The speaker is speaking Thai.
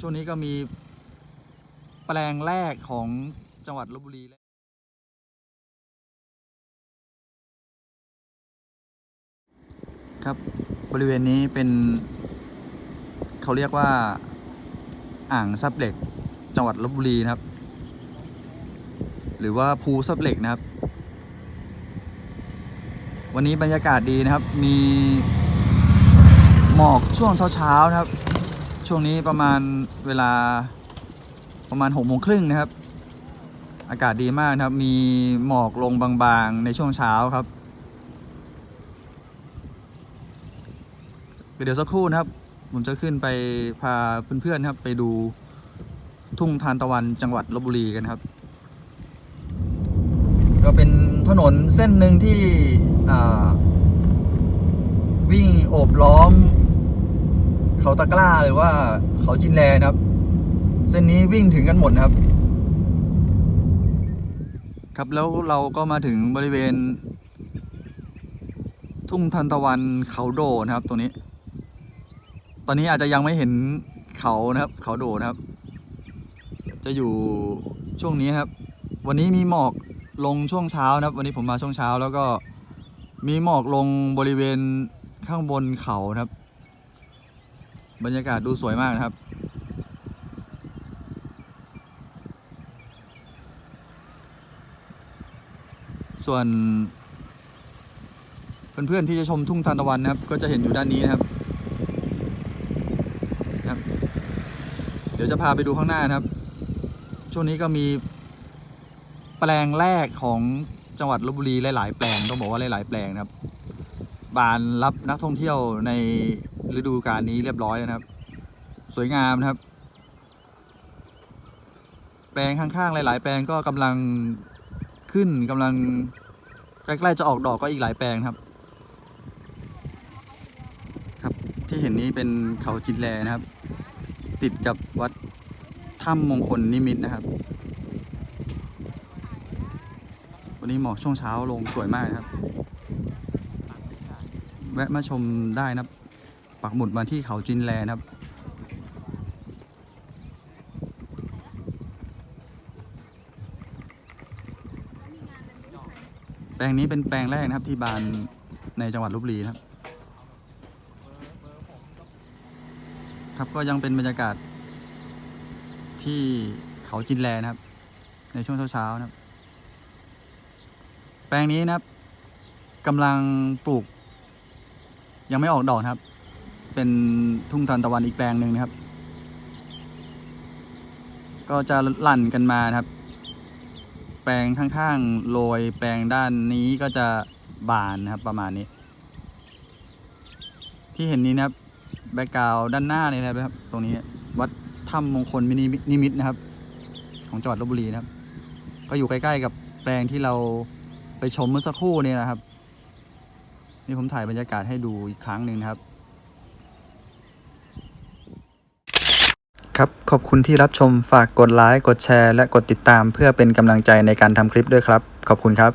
ช่วงนี้ก็มีแปลงแรกของจังหวัดลบบุรีครับบริเวณนี้เป็น เขาเรียกว่า อ่างซับเหล็ก จังหวัดลบบุรีนะครับ หรือว่าภูซับเหล็กนะครับ วันนี้บรรยากาศดีนะครับ มีหมอกช่วงเช้าๆนะครับ ช่วงนี้ประมาณเวลาประมาณหกโมงครึ่งนะครับ อากาศดีมากครับ มีหมอกลงบางๆในช่วงเช้าครับ เดี๋ยวสักครู่นะครับ ผมจะขึ้นไปพาเพื่อนๆครับ ไปดูทุ่งทานตะวันจังหวัดลบบุรีกันครับ ก็เป็นถนนเส้นหนึ่งที่วิ่งโอบล้อม เขาตะกร้าหรือว่าเขาจินแลนะครับ เส้นนี้วิ่งถึงกันหมดนะครับ ครับแล้วเราก็มาถึงบริเวณ ทุ่งทันตะวันเขาโดนะครับตรงนี้ ตอนนี้อาจจะยังไม่เห็นเขานะครับ เขาโดนะครับ จะอยู่ช่วงนี้ครับ วันนี้มีหมอกลงช่วงเช้านะครับ วันนี้ผมมาช่วงเช้าแล้วก็มีหมอกลงบริเวณข้างบนเขานะครับ บรรยากาศดูสวยมากนะครับ ส่วน เพื่อนๆที่จะชมทุ่งทานตะวันนะครับ ก็จะเห็นอยู่ด้านนี้นะครับครับเดี๋ยวจะพาไปดูข้างหน้านะครับ ช่วงนี้ก็มีแปลงแรกของจังหวัดลบบุรีหลาย ๆ แปลงต้องบอกว่าหลาย ๆ แปลงนะครับ บานรับนักท่องเที่ยวใน ฤดูกาลนี้เรียบร้อยแล้วนะครับ สวยงามนะครับ แปลงข้างๆหลาย ๆ แปลงก็กำลังขึ้นกำลังใกล้ๆจะออกดอกก็อีกหลายแปลงครับ ครับที่เห็นนี้เป็นเขาจินแลนะครับ ติดกับวัดถ้ำมงคลนิมิตนะครับ วันนี้หมอกช่วงเช้าลงสวยมากครับ แวะมาชมได้นะครับ ปักหมุดมาที่เขาจินแลนะครับ แปลงนี้เป็นแปลงแรกนะครับที่บานในจังหวัดลบบุรีนะครับ ครับก็ยังเป็นบรรยากาศที่เขาจินแลนะครับ ในช่วงเช้าๆนะครับ แปลงนี้นะครับกำลังปลูก ยังไม่ออกดอกครับ เป็นทุ่งทานตะวันอีกแปลงหนึ่งนะครับ ก็จะลั่นกันมานะครับ แปลงข้างๆโรยแปลงด้านนี้ก็จะบานนะครับประมาณนี้ ที่เห็นนี้นะครับแบ็กกราวด้านหน้านี่นะครับ ตรงนี้วัดถ้ำมงคลมินินิมิตนะครับ ของจังหวัดลบบุรีนะครับ ก็อยู่ใกล้ๆกับแปลงที่เราไปชมเมื่อสักครู่นี่นะครับ นี่ผมถ่ายบรรยากาศให้ดูอีกครั้งหนึ่งนะครับ ครับ ขอบคุณที่รับชมฝากกดไลค์กดแชร์ และกดติดตามเพื่อเป็นกำลังใจในการทำคลิปด้วยครับ ขอบคุณครับ